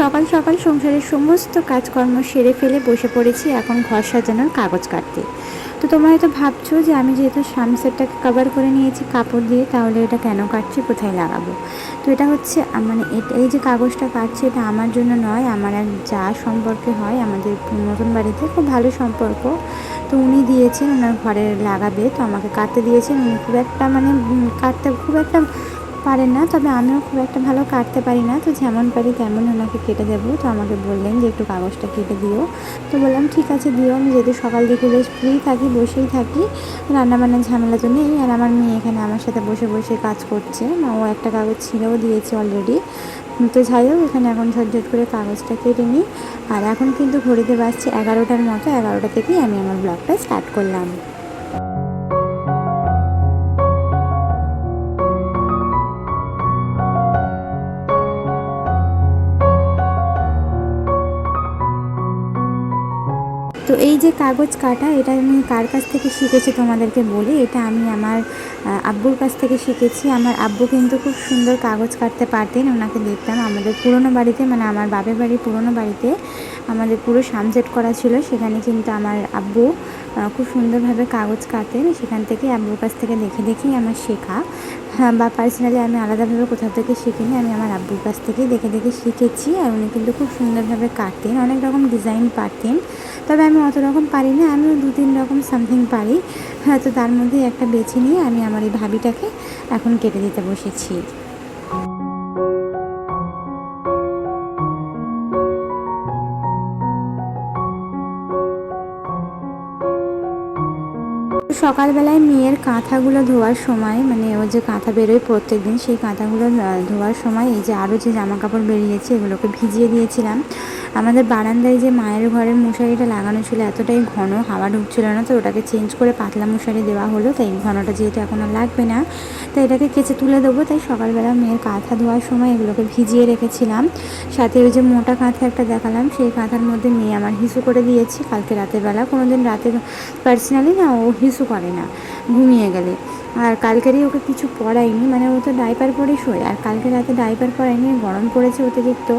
সকাল সকাল সংসারের সমস্ত কাজকর্ম সেরে ফেলে বসে পড়েছি এখন ঘর সাজানোর কাগজ কাটতে। তো তোমরা হয়তো ভাবছ যে আমি যেহেতু সামসেটটাকে কভার করে নিয়েছি, কাপড় দিয়ে তাহলে এটা কেন কাটছি, কোথায় লাগাবো? তো এটা হচ্ছে মানে এটা এই যে কাগজটা কাটছি, এটা আমার জন্য নয়, আমার এক যা সম্পর্কে হয়, আমাদের নতুন বাড়িতে খুব ভালো সম্পর্ক। তো উনি দিয়েছেন, ওনার ঘরে লাগাবে, তো আমাকে কাটতে দিয়েছেন। উনি খুব একটা মানে কাটতে খুব একটা পারেন না, তবে আমিও খুব একটা ভালো কাটতে পারি না। তো যেমন পারি তেমন ওনাকে কেটে দেবো। তো আমাকে বললেন যে একটু কাগজটা কেটে দিও। তো বললাম, ঠিক আছে, দিও। আমি যেহেতু সকাল দিকে বেশ ফ্রি থাকি, বসেই থাকি, রান্নাবান্নার ঝামেলা তো নেই আর আমার মেয়ে এখানে আমার সাথে বসে বসে কাজ করছে। ও একটা কাগজ ছিঁড়েও দিয়েছে অলরেডি তো যাই হোক, এখানে এখন ঝটঝট করে কাগজটা কেটে নিই। আর এখন কিন্তু ঘড়িতে বাজছে এগারোটার মতো। এগারোটা থেকেই আমি আমার ব্লগটা স্টার্ট করলাম। এই যে কাগজ কাটা, এটা আমি কার কাছ থেকে শিখেছি তোমাদেরকে বলি? এটা আমি আমার আব্বুর কাছ থেকে শিখেছি। আমার আব্বু কিন্তু খুব সুন্দর কাগজ কাটতে পারতেন, ওনাকে দেখতাম। আমাদের পুরনো বাড়িতে মানে আমার বাপের বাড়ির পুরনো বাড়িতে আমাদের পুরো সামজেট করা ছিল। সেখানে কিন্তু আমার আব্বু খুব সুন্দরভাবে কাগজ কাটেন। সেখান থেকে আব্বুর কাছ থেকে দেখে দেখেই আমার শেখা। হ্যাঁ, বা পার্সোনালি আমি আলাদাভাবে কোথাও থেকে শিখিনি। আমি আমার আব্বুর কাছ থেকেই দেখে দেখে শিখেছি আর উনি কিন্তু খুব সুন্দরভাবে কাটতেন অনেক রকম ডিজাইন পারতেন তবে আমি অত রকম পারি না। আমিও দু তিন রকম সামথিং পারি। তো তার মধ্যে একটা বেছে নিয়ে আমি আমার এই ভাবিটাকে এখন কেটে দিতে বসেছি। সকালবেলায় মেয়ের কাঁথাগুলো ধোয়ার সময় মানে ও যে কাঁথা বেরোয় প্রত্যেক দিন সেই কাঁথাগুলো ধোয়ার সময় এই যে আরও যে জামা কাপড় বেরিয়েছে, এগুলোকে ভিজিয়ে দিয়েছিলাম। আমাদের বারান্দায় যে মায়ের ঘরের মশারিটা লাগানো ছিল, এতটাই ঘন, হাওয়া ঢুকছিল না, তো ওটাকে চেঞ্জ করে পাতলা মশারি দেওয়া হলো। তাই ঘনটা যেহেতু এখন আর লাগবে না তাই এটাকে কেচে তুলে দেবো। তাই সকালবেলা মেয়ের কাঁথা ধোয়ার সময় এগুলোকে ভিজিয়ে রেখেছিলাম। সাথে ওই যে মোটা কাঁথা একটা দেখালাম, সেই কাঁথার মধ্যে মেয়ে আমার হিসু করে দিয়েছি। কালকে রাতের বেলা কোনো দিন রাতে পার্সোনালি না, ও হিসু করে না ঘুমিয়ে গেলে। আর কালকেরই ওকে কিছু পড়াইনি মানে ও তো ডাইপার পরে শোয় আর কালকে রাতে ডাইপার পরাইনি গরম পড়েছে অতিরিক্ত।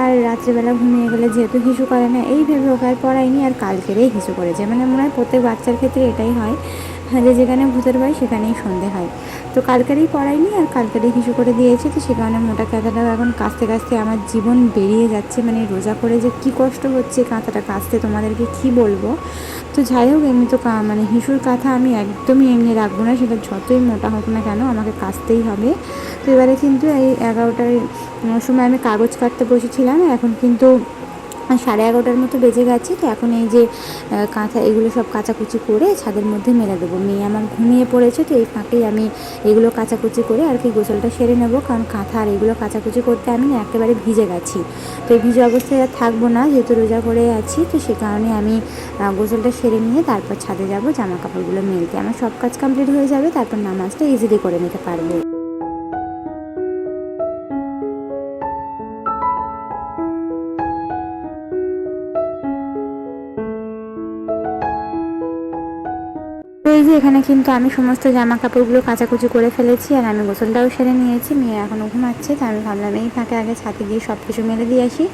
আর রাত্রেবেলা ঘুমিয়ে গেলে যেহেতু হিসু করে না এই ভেবে ওকে আর পড়াইনি আর কালকেরেই হিসু করেছে। মানে মনে হয় প্রত্যেক বাচ্চার ক্ষেত্রে এটাই হ্যাঁ, যে যেখানে ভূতের ভয়, সেখানেই সন্ধে হয়। তো কালকেরই পড়াইনি আর কালকেরই হিসু করে দিয়েছে। তো সে কারণে মোটা কাঁথাটাও এখন কাঁচতে কাঁচতে আমার জীবন বেরিয়ে যাচ্ছে। মানে রোজা করে যে কি কষ্ট হচ্ছে কাঁথাটা কাচতে, তোমাদেরকে কি বলব? তো যাই হোক, এমনি তো মানে হিসুর কাঁথা আমি একদমই এমনি রাখব না। সেটা যতই মোটা হোক না কেন আমাকে কাচতেই হবে। তো এবারে কিন্তু এই এগারোটার সময় আমি কাগজ কাটতে বসেছিলাম। এখন কিন্তু সাড়ে এগারোটার মতো বেজে গেছে, তো এখন এই যে কাঁথা, এগুলো সব কাচাকুচি করে ছাদের মধ্যে মেলে দেবো। মেয়ে আমার ঘুমিয়ে পড়েছে, তো এই ফাঁকেই আমি এগুলো কাচাকুচি করে আর কি গোসলটা সেরে নেব, কারণ কাঁথা আর এগুলো কাচাকুচি করতে আমি না একেবারে ভিজে গেছি। তো এই ভিজে অবস্থায় আর থাকব না, যেহেতু রোজা করে আছি, তো সে কারণে আমি গোসলটা সেরে নিয়ে তারপর ছাদে যাব জামা কাপড়গুলো মেলতে। আমার সব কাজ কমপ্লিট হয়ে যাবে, তারপর নামাজটা ইজিলি করে নিতে পারব। এখানে কিন্তু আমি সমস্ত জামা কাপড়গুলো কাচাকুচি করে ফেলেছি আর আমি গোসলটাও সেরে নিয়েছি। মেয়ে এখনও ঘুমাচ্ছে, তো আমি ভাবলাম এই ফাঁকে আগে ছাতে গিয়ে সব কিছু মেলে দিয়ে আসি।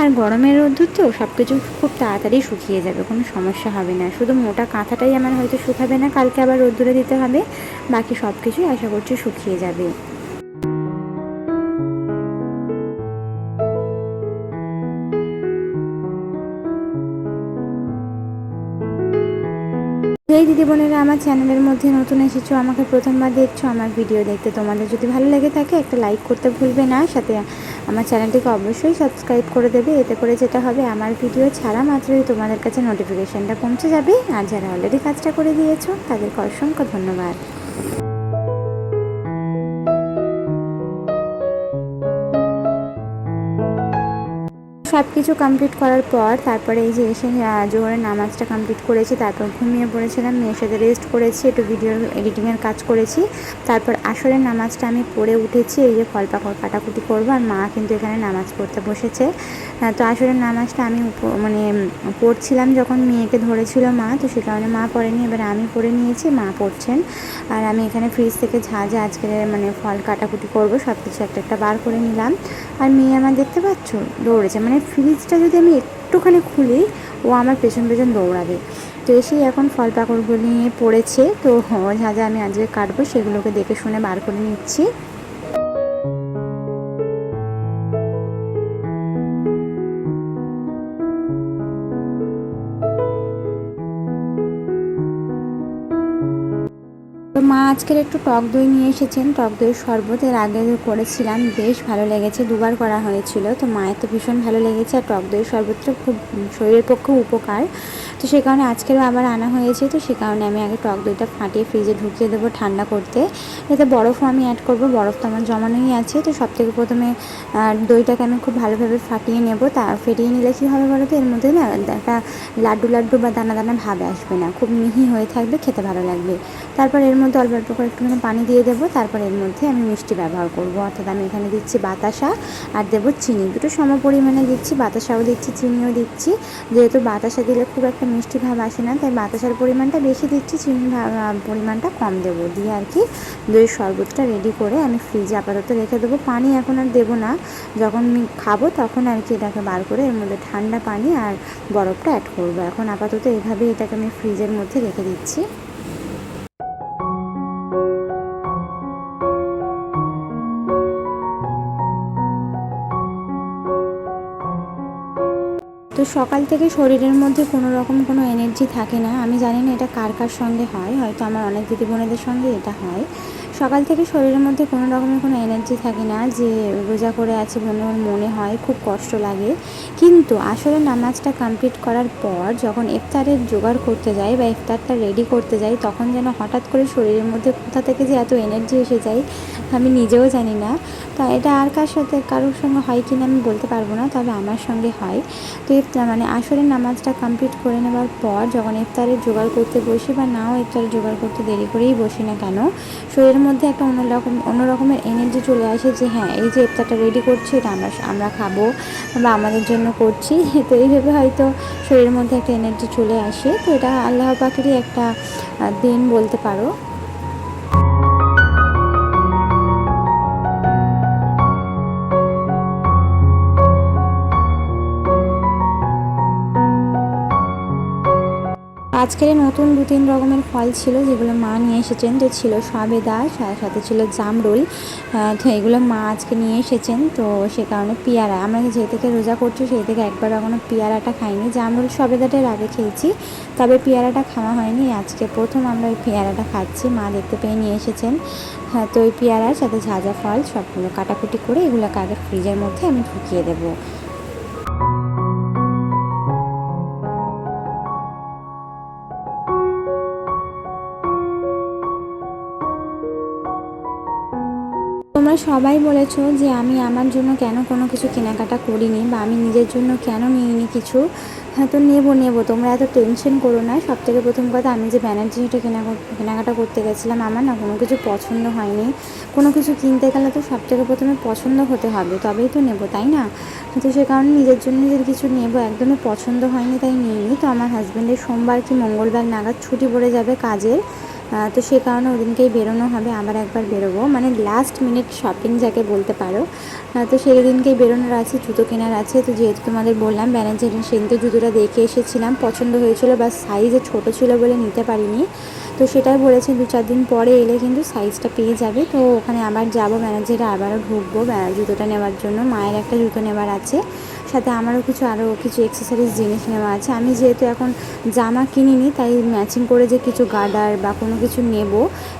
আর গরমের রোদ্দুর তো সব কিছু খুব তাড়াতাড়ি শুকিয়ে যাবে, কোনো সমস্যা হবে না। শুধু মোটা কাঁথাটাই আমার হয়তো শুকাবে না, কালকে আবার রোদ্দুরে দিতে হবে। বাকি সব কিছুই আশা করছি শুকিয়ে যাবে। এই দিদি বোনেরা, আমার চ্যানেলের মধ্যে নতুন এসেছ, আমাকে প্রথমবার দেখছ, আমার ভিডিও দেখতে তোমাদের যদি ভালো লেগে থাকে, একটা লাইক করতে ভুলবে না সাথে আমার চ্যানেলটিকে অবশ্যই সাবস্ক্রাইব করে দেবে, এতে করে যেটা হবে, আমার ভিডিও ছাড়া মাত্রই তোমাদের কাছে নোটিফিকেশানটা পৌঁছে যাবে, আর যারা অলরেডি কাজটা করে দিয়েছ, তাদেরকে অসংখ্য ধন্যবাদ। সব কিছু কমপ্লিট করার পর তারপরে এই যে এসে জোহরের নামাজটা কমপ্লিট করেছি, তারপর ঘুমিয়ে পড়েছিলাম মেয়ের সাথে রেস্ট করেছি, একটু ভিডিও এডিটিংয়ের কাজ করেছি। তারপর আসরের নামাজটা আমি পড়ে উঠেছি, এই যে ফল পাকড় কাটাকুটি করব, আর মা কিন্তু এখানে নামাজ পড়তে বসেছে। তো আসরের নামাজটা আমি মানে পড়ছিলাম যখন মেয়েকে ধরেছিল মা, তো সে কারণে মা পড়েনি, এবার আমি পড়ে নিয়েছি, মা পড়ছেন। আর আমি এখানে ফ্রিজ থেকে ঝা আজকের মানে ফল কাটাকুটি করব সব কিছু একটা একটা বার করে নিলাম। আর মেয়ে আমার দেখতে পাচ্ছ, দৌড়েছে মানে ফ্রিজটা যদি আমি একটুখানি খুলি, ও আমার পেছন পেছন দৌড়াবে। তো এসেই এখন ফল পাকড়গুলি নিয়ে পড়েছে। তো যা যা আমি আজকে কাটবো সেগুলোকে দেখে শুনে বার করে নিচ্ছি। আজকের একটু টক দই নিয়ে এসেছেন। টক দই শরবতের আগে করেছিলাম, বেশ ভালো লেগেছে, দুবার করা হয়েছিল। তো মায়ের তো ভীষণ ভালো লেগেছে, আর টক দই শরবতটা খুব শরীরের পক্ষে উপকার। সে কারণে আজকেরও আবার আনা হয়েছে। তো সে কারণে আমি আগে টক দইটা ফাটিয়ে ফ্রিজে ঢুকিয়ে দেবো ঠান্ডা করতে। এতে বরফও আমি অ্যাড করব, বরফ তো আমার জমানোই আছে। তো সব থেকে প্রথমে দইটাকে আমি খুব ভালোভাবে ফাটিয়ে নেব। তা, ফেটিয়ে নিলে কী হবে বলো তো? এর মধ্যে না, একটা লাড্ডু লাড্ডু বা দানা দানা ভাবে আসবে না। খুব মিহি হয়ে থাকবে, খেতে ভালো লাগবে। তারপর এর মধ্যে অল্প অল্প করে একটুখানি পানি দিয়ে দেবো। তারপর এর মধ্যে আমি মিষ্টি ব্যবহার করব। অর্থাৎ আমি এখানে দিচ্ছি বাতাসা আর দেবো চিনি। দুটো সম পরিমাণে দিচ্ছি। বাতাসাও দিচ্ছি, চিনিও দিচ্ছি। যেহেতু বাতাসা দিলে খুব একটা মিষ্টি ভাব আসে না, তাই বাতাসার পরিমাণটা বেশি দিচ্ছি চিনির পরিমাণটা কম দেবো। দিয়ে আর কি দই শরবতটা রেডি করে আমি ফ্রিজে আপাতত রেখে দেবো। পানি এখন আর দেবো না। যখন আমি খাব তখন আর কি এটাকে বার করে এর মধ্যে ঠান্ডা পানি আর বরফটা অ্যাড করব। এখন আপাতত এভাবে এটাকে আমি ফ্রিজের মধ্যে রেখে দিচ্ছি। তো সকাল থেকে শরীরের মধ্যে কোনো রকম কোনো এনার্জি থাকে না। আমি জানি না এটা কার কার সঙ্গে হয়, হয়তো আমার অনেক দিদি বোনেদের সঙ্গে এটা হয়। সকাল থেকে শরীরের মধ্যে কোনো রকমের কোনো এনার্জি থাকে না যে রোজা করে আছে মনে মনে হয়, খুব কষ্ট লাগে। কিন্তু আসলে নামাজটা কমপ্লিট করার পর যখন ইফতারের জোগাড় করতে যাই বা ইফতারটা রেডি করতে যাই, তখন যেন হঠাৎ করে শরীরের মধ্যে কোথা থেকে যে এত এনার্জি এসে যায়, আমি নিজেও জানি না। তা এটা আর কার সাথে, কারোর সঙ্গে হয় কি না আমি বলতে পারব না, তবে আমার সঙ্গে হয়। তো ইফতার মানে আসরের নামাজটা কমপ্লিট করে নেওয়ার পর যখন ইফতারের জোগাড় করতে বসি বা নাও ইফতারের জোগাড় করতে দেরি করেই বসি না কেন, শরীরের মধ্যে একটা অন্যরকম, অন্যরকমের এনার্জি চলে আসে যে হ্যাঁ এই যে ইফতারটা রেডি করছি, এটা আমরা আমরা খাব বা আমাদের জন্য করছি। তো এইভাবে হয়তো শরীরের মধ্যে একটা এনার্জি চলে আসে। তো এটা আল্লাহ পাকেরই একটা দিন বলতে পারো। আজকের নতুন দু তিন রকমের ফল ছিল, যেগুলো মা নিয়ে এসেছেন। তো ছিল সবেদা, সাথে ছিল জামরুল। তো এগুলো মা আজকে নিয়ে এসেছেন, তো সে কারণে পেয়ারা। আমরা যে থেকে রোজা করছি, সেই থেকে একবার এখনও পেয়ারাটা খাইনি। জামরুল সবেদাটার আগে খেয়েছি, তবে পেয়ারাটা খাওয়া হয়নি। আজকে প্রথম আমরা ওই পেয়ারাটা খাচ্ছি, মা দেখতে পেয়ে নিয়ে এসেছেন। হ্যাঁ তো ওই পেয়ারার সাথে ঝাঁঝা ফল সবগুলো কাটাকুটি করে এগুলোকে আগে ফ্রিজের মধ্যে আমি ঢুকিয়ে দেবো। তোমরা সবাই বলেছ যে আমি আমার জন্য কেন কোনো কিছু কেনাকাটা করিনি বা আমি নিজের জন্য কেন নিইনি কিছু? হ্যাঁ তো নেব নেব। তোমরা এত টেনশন করো না। সব থেকে প্রথম কথা, আমি যে ব্যানার্জি হেঁটে কেনা কেনাকাটা করতে গেছিলাম, আমার না কোনো কিছু পছন্দ হয়নি। কোনো কিছু কিনতে গেলে তো সব থেকে প্রথমে পছন্দ হতে হবে, তবেই তো নেব, তাই না? তো সে কারণে নিজের জন্য যদি কিছু নেব, একদমই পছন্দ হয়নি, তাই নিইনি। তো আমার হাজব্যান্ডের সোমবার কি মঙ্গলবার নাগাদ ছুটি পড়ে যাবে কাজের তো সে কারণে ওদিনকেই বেরোনো হবে, আবার একবার বেরোবো। মানে লাস্ট মিনিট শপিং যাকে বলতে পারো। তো সেই দিনকেই বেরোনোর আছে, জুতো কেনার আছে। তো যেহেতু তোমাদের বললাম ব্যানার্জি সেদিন তো জুতোটা দেখে এসেছিলাম। পছন্দ হয়েছিল বা সাইজে ছোট ছিল বলে নিতে পারিনি। তো সেটাই বলেছে, দু চার দিন পরে এলে কিন্তু সাইজটা পেয়ে যাবে। তো ওখানে আবার যাব ম্যানেজারে আবারও ঢুকবো জুতোটা নেওয়ার জন্য। মায়ের একটা জুতো নেওয়ার আছে। সাথে আমারও কিছু আরও কিছু এক্সেসরিজ জিনিস নেওয়া আছে। আমি যেহেতু এখন জামা কিনিনি, তাই ম্যাচিং করে যে কিছু গার্ডার বা কোনো কিছু নেব,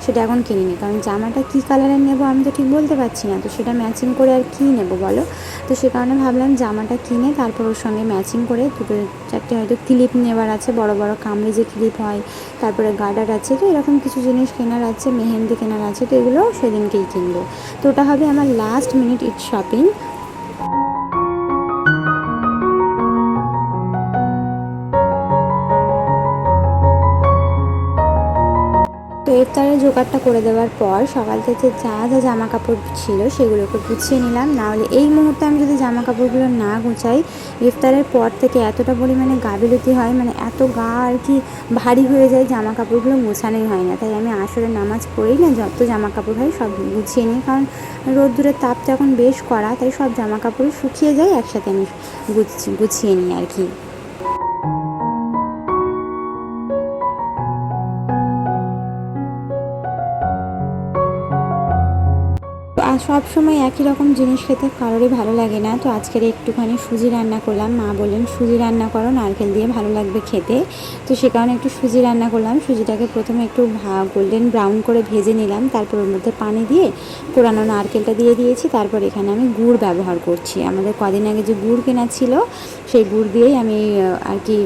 সেটা এখন কিনিনি। কারণ জামাটা কী কালারের নেব আমি তো ঠিক বলতে পারছি না। তো সেটা ম্যাচিং করে আর কী নেব বলো? তো সে কারণে ভাবলাম জামাটা কিনে তারপর ওর সঙ্গে ম্যাচিং করে দুটো চারটে হয়তো ক্লিপ নেওয়ার আছে, বড় বড় কামড়ি যে ক্লিপ হয়, তারপরে গার্ডার আছে, তো এরকম কিছু জিনিস কেনার আছে, মেহেন্দি কেনার আছে, তো এগুলো সেদিনকেই কিনবো। তো ওটা হবে আমার লাস্ট মিনিট ইট শপিং জোগাড়টা করে দেওয়ার পর সকাল থেকে যা যা জামা কাপড় ছিল সেগুলোকে গুছিয়ে নিলাম। নাহলে এই মুহূর্তে আমি যদি জামা কাপড়গুলো না গুছাই, ইফতারের পর থেকে এতটা পরিমাণে গাবিলতি হয় মানে এত গা আর কি ভারী হয়ে যায় জামা কাপড়গুলো গোছানোই হয় না। তাই আমি আসলে নামাজ পড়েই না যত জামা কাপড় হয় সব গুছিয়ে নিই। কারণ রোদ্দুরের তাপটা এখন বেশ কড়া, তাই সব জামা কাপড় শুকিয়ে যায়, একসাথে আমি গুছিয়ে নিই আর কি। আর সময় একই রকম জিনিস খেতে কারোরই ভালো লাগে না। তো আজকের একটুখানি সুজি রান্না করলাম। মা বললেন, সুজি রান্না করো, নারকেল দিয়ে ভালো লাগবে খেতে। তো সে কারণে একটু সুজি রান্না করলাম। সুজিটাকে প্রথমে একটু গোল্ডেন ব্রাউন করে ভেজে নিলাম। তারপর ওর মধ্যে পানি দিয়ে পোড়ানো নারকেলটা দিয়ে দিয়েছি। তারপর এখানে আমি গুড় ব্যবহার করছি। আমাদের কদিন আগে যে গুড় কেনা ছিল, সেই গুড় দিয়েই আমি আর কি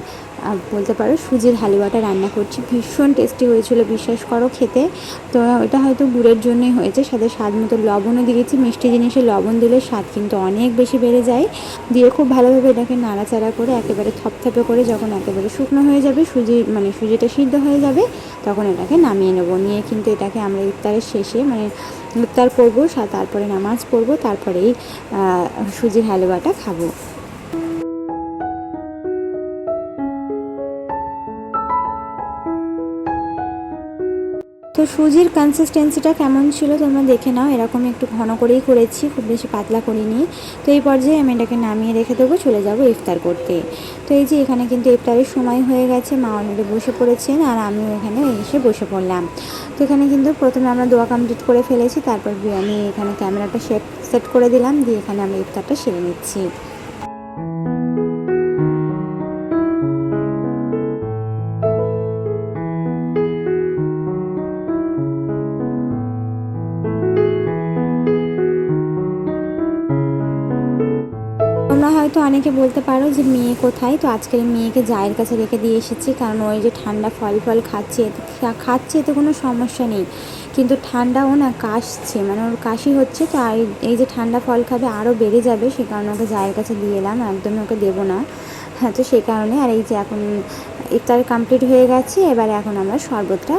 বলতে পারো, সুজির হালুয়াটা রান্না করছি। ভীষণ টেস্টি হয়েছিল, বিশ্বাস করো খেতে। তো ওটা হয়তো গুড়ের জন্যই হয়েছে, সাথে স্বাদ মতো লবণও দিয়েছি। মিষ্টি জিনিসে লবণ দিলে স্বাদ কিন্তু অনেক বেশি বেড়ে যায়। দিয়ে খুব ভালোভাবে এটাকে নাড়াচাড়া করে একেবারে থপথপে করে যখন একেবারে শুকনো হয়ে যাবে, সুজি মানে সুজিটা সিদ্ধ হয়ে যাবে, তখন এটাকে নামিয়ে নেব। নিয়ে কিন্তু এটাকে আমরা ইফতারের শেষে মানে ইফতার করব তারপরে নামাজ পড়ব, তারপরেই সুজির হালুয়াটা খাব। তো সুজির কনসিস্টেন্সিটা কেমন ছিল তোমরা দেখে নাও। এরকম একটু ঘন করেই করেছি, খুব বেশি পাতলা করিনি। তো এই পর্যায়ে আমি এটাকে নামিয়ে রেখে দেবো, চলে যাব ইফতার করতে। তো এই যে এখানে কিন্তু ইফতারের সময় হয়ে গেছে, মা অলরেডি বসে পড়েছেন আর আমিও এখানে এসে বসে পড়লাম। তো এখানে কিন্তু প্রথমে আমরা দোয়া কমপ্লিট করে ফেলেছি, তারপর আমি এখানে ক্যামেরাটা সেট সেট করে দিলাম, দিয়ে এখানে আমি ইফতারটা সেরে নিচ্ছি। অনেকে বলতে পারো যে মেয়ে কোথায়? তো আজকের মেয়েকে জায়ের কাছে রেখে দিয়ে এসেছি, কারণ ওই যে ঠান্ডা ফল ফল খাচ্ছে খাচ্ছে এতে কোনো সমস্যা নেই। কিন্তু ঠান্ডাও না কাশছে মানে ওর কাশি হচ্ছে, তো এই যে ঠান্ডা ফল খাবে আরও বেড়ে যাবে, সে কারণে ওকে জায়ের কাছে দিয়ে এলাম, একদমই ওকে দেবো না। হ্যাঁ তো সেই কারণে আর এই যে এখন ইফতার কমপ্লিট হয়ে গেছে, এবার এখন আমরা শরবতটা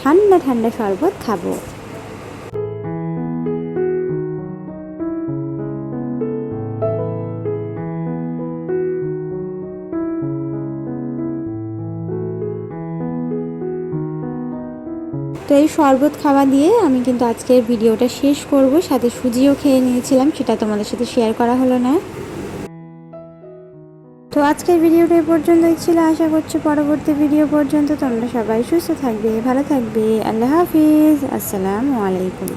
ঠান্ডা ঠান্ডা শরবত খাব। তো এই শরবত খাওয়া দিয়ে আমি কিন্তু আজকের ভিডিওটা শেষ করব। সাথে সুজিও খেয়ে নিয়েছিলাম, সেটা তোমাদের সাথে শেয়ার করা হলো না। তো আজকের ভিডিওটা এই পর্যন্তই ছিল। আশা করছি পরবর্তী ভিডিও পর্যন্ত তোমরা সবাই সুস্থ থাকবে, ভালো থাকবে। আল্লাহ হাফিজ। আসসালামু আলাইকুম।